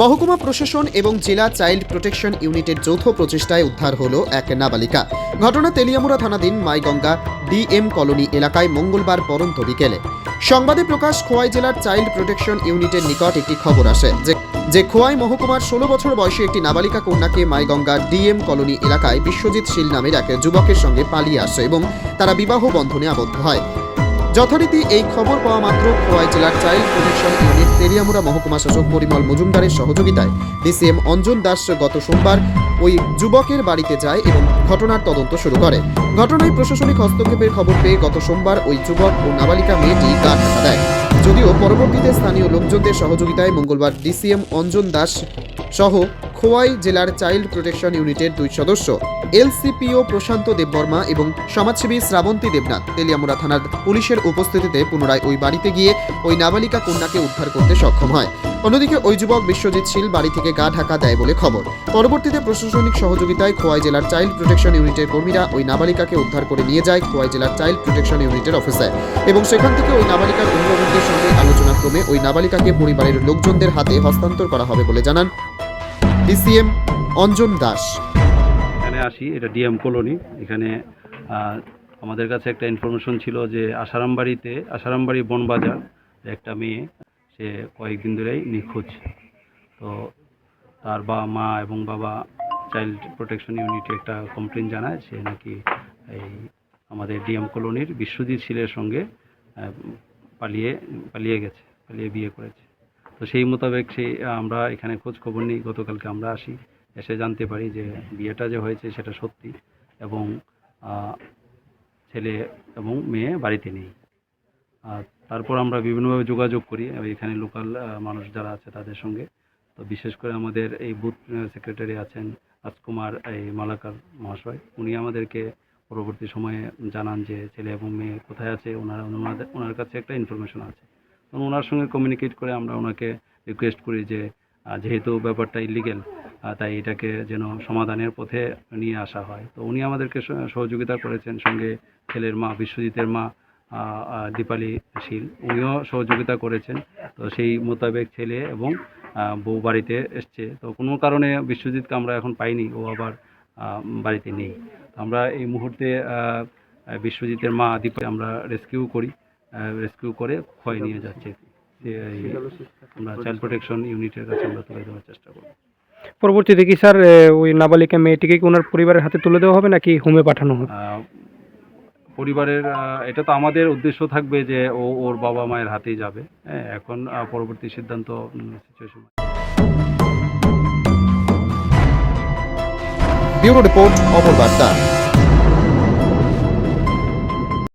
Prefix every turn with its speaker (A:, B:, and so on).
A: মহকুমা প্রশাসন এবং জেলা চাইল্ড প্রোটেকশন ইউনিটের যৌথ প্রচেষ্টায় উদ্ধার হলো এক নাবালিকা। ঘটনা তেলিয়ামুড়া থানাধীন মাইগঙ্গা ডিএম কলোনি এলাকায় মঙ্গলবার পরন্ত বিকেলে। সংবাদে প্রকাশ, খোয়াই জেলার চাইল্ড প্রোটেকশন ইউনিটের নিকট একটি খবর আসে, যে যে খোয়াই মহকুমার ষোলো বছর বয়সী একটি নাবালিকা কন্যাকে মাইগঙ্গা ডিএম কলোনি এলাকায় বিশ্বজিৎ শীল নামের এক যুবকের সঙ্গে পালিয়ে আসে এবং তারা বিবাহ বন্ধনে আবদ্ধ হয়। যথারীতি এই খবর পাওয়া মাত্র খোয়াই জেলার চাইল্ড প্রোটেকশন ইউনিট, তেলিয়ামুড়া মহকুমা শাসক পরিমল মজুমদারের সহযোগিতায়। ডিসিএম অঞ্জন দাস গত সোমবার ওই যুবকের বাড়িতে যায় এবং ঘটনার তদন্ত শুরু করে। ঘটনায় প্রশাসনিক হস্তক্ষেপের খবর পেয়ে গত সোমবার ওই যুবক ও নাবালিকা মেয়েটি গা দেয়। যদিও পরবর্তীতে স্থানীয় লোকজনদের সহযোগিতায় মঙ্গলবার ডিসিএম অঞ্জন দাস সহ খোয়াই জেলার চাইল্ড প্রোটেকশন ইউনিটের দুই সদস্য, এলসিপিও প্রশান্ত দেববর্মা এবং সমাজসেবী শ্রাবন্তী দেবনাথ তেলিয়ামুড়া থানার পুলিশের উপস্থিতিতে পুনরায় ওই বাড়িতে গিয়ে ওই নাবালিকা কন্যাকে উদ্ধার করতে সক্ষম হয়। অন্যদিকে ওই যুবক বিশ্বজিৎ শীল বাড়ি থেকে গা ঢাকা দেয় বলে খবর। পরবর্তীতে প্রশাসনিক সহযোগিতায় খোয়াই জেলার চাইল্ড প্রোটেকশন ইউনিটের কর্মীরা ওই নাবালিকাকে উদ্ধার করে নিয়ে যায় খোয়াই জেলার চাইল্ড প্রোটেকশন ইউনিটের অফিসে এবং সেখান থেকে ওই নাবালিকার অভিভাবকদের সঙ্গে আলোচনা ক্রমে ওই নাবালিকাকে পরিবারের লোকজনদের হাতে হস্তান্তর করা হবে বলে জানান ডিসিএম অঞ্জন দাস।
B: এখানে আসি, এটা ডিএম কলোনি। এখানে আমাদের কাছে একটা ইনফরমেশন ছিল যে আসারামবাড়িতে আসারামবাড়ি বনবাজার একটা মেয়ে, সে কয়েকদিন ধরেই নিখোঁজ। তো তার বাবা মা এবং বাবা চাইল্ড প্রোটেকশন ইউনিটে একটা কমপ্লেন জানায়, সে নাকি এই আমাদের ডিএম কলোনির বিশ্বজিৎ শীলের সঙ্গে পালিয়ে পালিয়ে গেছে, পালিয়ে বিয়ে করেছে। তো সেই মোতাবেক সেই আমরা এখানে খোঁজ খবর নিই, গতকালকে আমরা আসি, এসে জানতে পারি যে বিয়েটা যে হয়েছে সেটা সত্যি এবং ছেলে এবং মেয়ে বাড়িতে নেই। আর তারপর আমরা বিভিন্নভাবে যোগাযোগ করি, এখানে লোকাল মানুষ যারা আছে তাদের সঙ্গে। তো বিশেষ করে আমাদের এই বুথ সেক্রেটারি আছেন রাজকুমার, এই মালাকার মহাশয়। উনি আমাদেরকে পরবর্তী সময়ে জানান যে ছেলে এবং মেয়ে কোথায় আছে, ওনারা ওনার কাছে একটা ইনফরমেশন আছে। তো ওনার সঙ্গে কমিউনিকেট করে আমরা ওনাকে রিকোয়েস্ট করি যে যেহেতু ব্যাপারটা ইলিগেল তাই এটাকে যেন সমাধানের পথে নিয়ে আসা হয়। তো উনি আমাদেরকে সহযোগিতা করেছেন সঙ্গে ছেলের মা, বিশ্বজিতের মা দীপালি শীল, উনিও সহযোগিতা করেছেন। তো সেই মোতাবেক ছেলে এবং বউ বাড়িতে এসছে। তো কোনো কারণে বিশ্বজিৎকে আমরা এখন পাইনি, ও আবার বাড়িতে নেই। আমরা এই মুহূর্তে বিশ্বজিতের মা দীপা আমরা রেস্কিউ করি। রেস্কিউ করে ক্ষয় নিয়ে যাচ্ছে। আমরা চাইল্ড প্রোটেকশন ইউনিটের কাছে আমরা তুলে দেওয়ার চেষ্টা করব।
C: পরবর্তীতে কি স্যার ওই নাবালিকা মেয়েটিকে কি ওনার পরিবারের হাতে তুলে দেওয়া হবে নাকি হোমে পাঠানো হবে?
B: পরিবারের এটা তো আমাদের উদ্দেশ্য থাকবে যে ও ওর বাবা মায়ের হাতেই যাবে। হ্যাঁ এখন পরবর্তী সিদ্ধান্ত সিচুয়েশন
A: ব্যুরো রিপোর্ট অমর বার্তা।